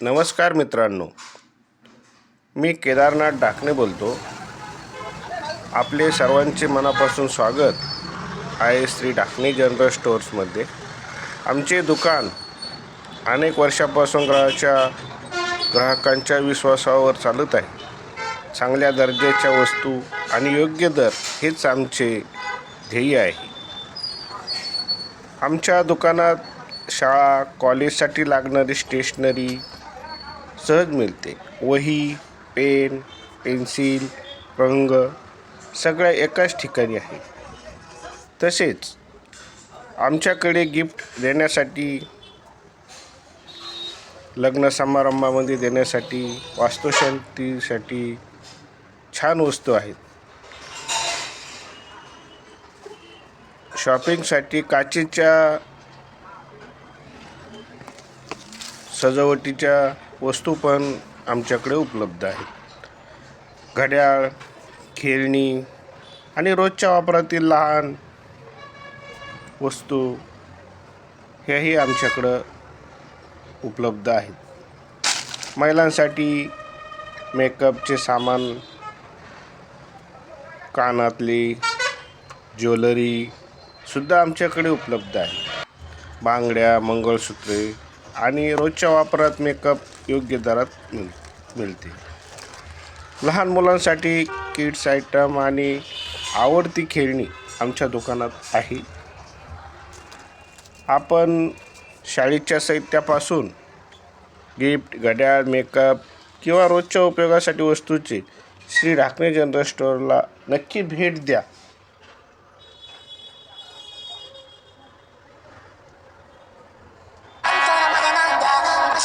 नमस्कार मित्रांनो मी केदारनाथ डाकणे बोलतो. आपले सर्वांचे मनापासून स्वागत आहे श्री डाकणे जनरल स्टोअर्समध्ये आमचे दुकान अनेक वर्षापासून ग्राहकाच्या ग्राहकांच्या विश्वासावर चालत आहे. चांगल्या दर्जाच्या वस्तू आणि योग्य दर हेच आमचे ध्येय आहे. आमच्या दुकानात शाळा कॉलेजसाठी लागणारी स्टेशनरी सहज मिळते. वही पेन पेन्सिल रंग सगळ्या एकाच ठिकाणी आहे. तसेच आमच्याकडे गिफ्ट देण्यासाठी लग्न समारंभामध्ये देण्यासाठी वास्तुशांतीसाठी छान वस्तू आहेत. शॉपिंगसाठी काचेच्या सजावटीच्या वस्तू पण आमच्याकडे उपलब्ध आहेत. घड्याळ खेळणी आणि रोजच्या वापरातील लहान वस्तू ह्याही आमच्याकडं उपलब्ध आहेत. महिलांसाठी मेकअपचे सामान कानातली ज्वेलरी सुद्धा आमच्याकडे उपलब्ध आहे बांगड्या मंगळसूत्रे आणि रोजच्या वापरात मेकअप योग्य दरात मिळ मिळते. लहान मुलांसाठी किड्स आयटम आणि आवडती खेळणी आमच्या दुकानात आहे. आपण शाळेच्या साहित्यापासून गिफ्ट घड्याळ मेकअप किंवा रोजच्या उपयोगासाठी वस्तूचे श्री ढाकणे जनरल स्टोअरला नक्की भेट द्या.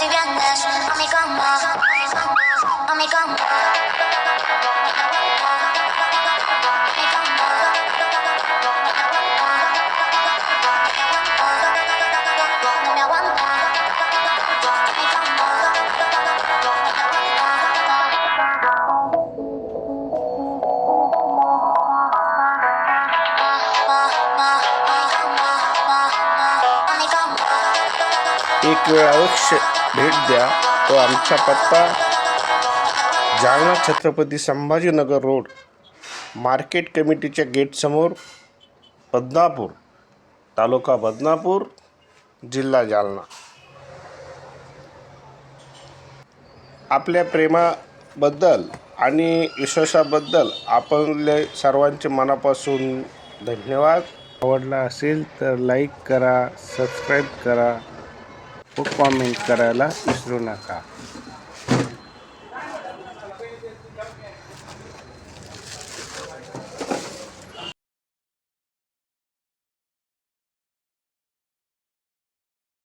Si vienes a mi cama, a mi cama. एक वेळ अवश्य भेट द्या. तो आमचा पत्ता जालना छत्रपती संभाजीनगर रोड मार्केट कमिटीच्या गेटसमोर बदनापूर तालुका बदनापूर जिल्हा जालना. आपल्या प्रेमाबद्दल आणि विश्वासाबद्दल आपले सर्वांचे मनापासून धन्यवाद. आवडला असेल तर लाईक करा सबस्क्राईब करा. व कॉमेंट करायला विसरू नका.